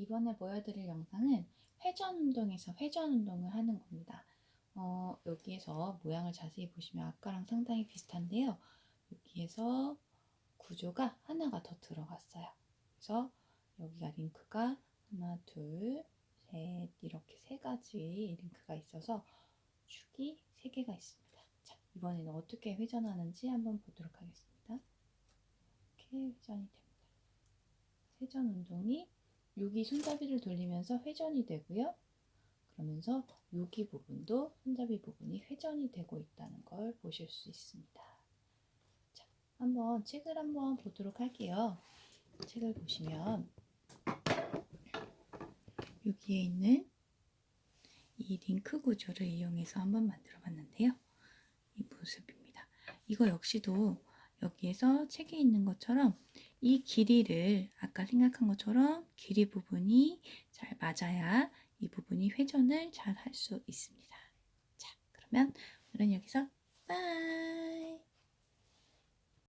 이번에 보여드릴 영상은 회전 운동에서 회전 운동을 하는 겁니다. 어, 여기에서 모양을 자세히 보시면 아까랑 상당히 비슷한데요. 여기에서 구조가 하나가 더 들어갔어요. 그래서 여기가 링크가 하나, 둘, 셋 이렇게 세 가지 링크가 있어서 축이 세 개가 있습니다. 자, 이번에는 어떻게 회전하는지 한번 보도록 하겠습니다. 이렇게 회전이 됩니다. 회전 운동이 여기 손잡이를 돌리면서 회전이 되고요. 그러면서 여기 부분도 손잡이 부분이 회전이 되고 있다는 걸 보실 수 있습니다. 자, 한번 책을 한번 보도록 할게요. 책을 보시면 여기에 있는 이 링크 구조를 이용해서 한번 만들어 봤는데요. 이 모습입니다. 이거 역시도 여기에서 책에 있는 것처럼 이 길이를 아까 생각한 것처럼 길이 부분이 잘 맞아야 이 부분이 회전을 잘 할 수 있습니다. 자, 그러면 오늘은 여기서 빠이!